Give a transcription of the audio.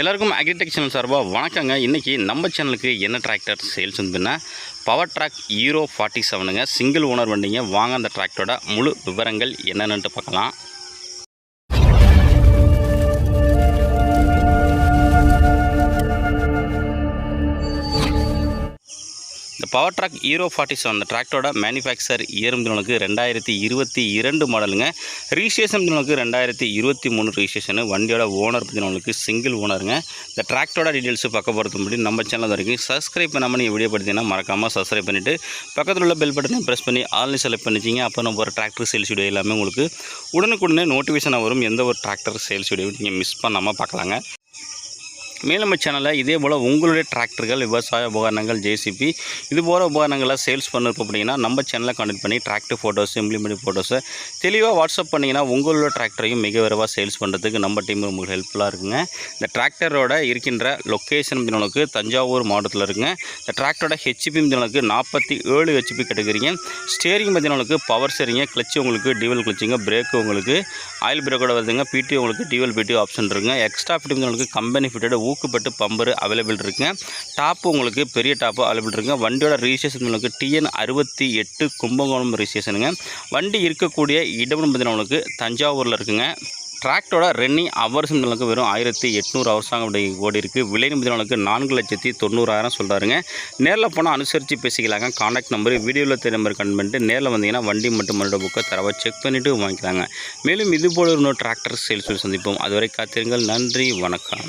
எல்லாருக்கும் agritech channel சார்பாக வணக்கங்க. இன்றைக்கி நம்ம சேனலுக்கு என்ன டிராக்டர் சேல்ஸ் வந்துன்னா பவர் ட்ராக் ஹீரோ ஃபார்ட்டி செவனுங்க சிங்கிள் ஓனர் வண்டிங்க. வாங்க அந்த டிராக்டரோட முழு விவரங்கள் என்னென்னு பார்க்கலாம். இந்த power trac hero forty seven அந்த டிராக்டரோட மேனுஃபேக்சர் இயர்ந்தவனுக்கு ரெண்டாயிரத்தி இருபத்தி இரண்டு மாடலுங்க ரிஜிஸ்ட்ரேஷன் தினங்களுக்கு ரெண்டாயிரத்தி இருபத்தி மூணு ரிஜிஸ்ட்ரேஷனு வண்டியோட ஓனர் பற்றினவங்களுக்கு சிங்கிள் ஓனருங்க இந்த டிராக்டரோட டீட்டெயில்ஸ் பக்க பொறுத்த முடியும் நம்ம சேனல் வரைக்கும் சப்ஸ்கிரைப் பண்ணாமல் நீங்கள் வீடியோ படுத்தீங்கன்னா மறக்காமல் சப்ஸ்கிரைப் பண்ணிவிட்டு பக்கத்தில் உள்ள பெல் பட்டனை ப்ரெஸ் பண்ணி ஆன்லைன் செலக்ட் பண்ணிச்சிங்க அப்போ நம்ம ஒரு டிராக்டர் சேல்ஸ் வீடியோ எல்லாமே உங்களுக்கு உடனுக்குடனே நோட்டிஃபிகேஷனாக வரும். எந்த ஒரு டிராக்டர் சேல்ஸ் வீடியோ நீங்கள் மிஸ் பண்ணாமல் பார்க்கலாங்க. மேலும் நம்ம சேனலில் இதே போல் உங்களுடைய டிராக்டர்கள் விவசாய உபகரணங்கள் ஜேசிபி இது போகிற உபகரணங்களை சேல்ஸ் பண்ணுறப்போ அப்படின்னா நம்ம சேனலை கான்டெக்ட் பண்ணி டிராக்டர் ஃபோட்டோஸ் இம்ப்ளிமெண்ட் ஃபோட்டோஸை தெளிவாக வாட்ஸ்அப் பண்ணிங்கன்னா உங்களோட டிராக்டரையும் மிக விரைவாக சேல்ஸ் பண்ணுறதுக்கு நம்ம டீம் உங்களுக்கு ஹெல்ப்ஃபுல்லாக இருக்குங்க. இந்த டிராக்டரோட இருக்கின்ற லொக்கேஷன் உங்களுக்கு தஞ்சாவூர் மாவட்டத்தில் இருக்குங்க. இந்த டிராக்டரோட ஹெச்பி உங்களுக்கு நாற்பத்தி ஏழு ஹெச்பி கேட்டகரிங்க ஸ்டேரிங் பார்த்தீங்கன்னா பவர் ஸ்டேரிங்க கிளச்சு உங்களுக்கு டியூவல் கிளச்சிங்க பிரேக்கு உங்களுக்கு ஆயில் பிரேக்கோட வருதுங்க. பிடி உங்களுக்கு டிவல் பிடி ஆப்ஷன் இருக்குங்க. எக்ஸ்ட்ரா ஃபிட்டிங் உங்களுக்கு கம்பெனி ஃபிட்டட் ஊக்குப்பட்டு பம்பர் அவைலபிள் இருக்குங்க டாப்பு உங்களுக்கு பெரிய டாப்பு அவைலபிள் இருக்குங்க வண்டியோட ரிஜிஸ்ட்ரேஷன் உங்களுக்கு டிஎன் அறுபத்தி எட்டு கும்பகோணம் ரிஜிஸ்ட்ரேஷனுங்க வண்டி இருக்கக்கூடிய இடம் பார்த்தீங்கன்னா உங்களுக்கு தஞ்சாவூரில் இருக்குங்க. டிராக்டரோட ரன்னிங் ஹவர்ஸ் உங்களுக்கு வெறும் ஆயிரத்தி எட்நூறு ஹவர்ஸ் அப்படி ஓடி இருக்குது விலை நிமிடங்களுக்கு நான்கு லட்சத்தி தொண்ணூறாயிரம் சொல்கிறாருங்க நேரில் போனால் அனுசரித்து பேசிக்கலாங்க. காண்டாக்ட் நம்பர் வீடியோவில் தெரிய நம்பர் கன் பண்ணிட்டு நேரில் வந்தீங்கன்னா வண்டி மட்டும் மறுபடியும் புக்கை தரவை செக் பண்ணிவிட்டு வாங்கிக்கலாங்க. மேலும் இது போல இன்னொரு டிராக்டர் சேல்ஸ் சந்திப்போம். அதுவரை காத்திருங்கள். நன்றி. வணக்கம்.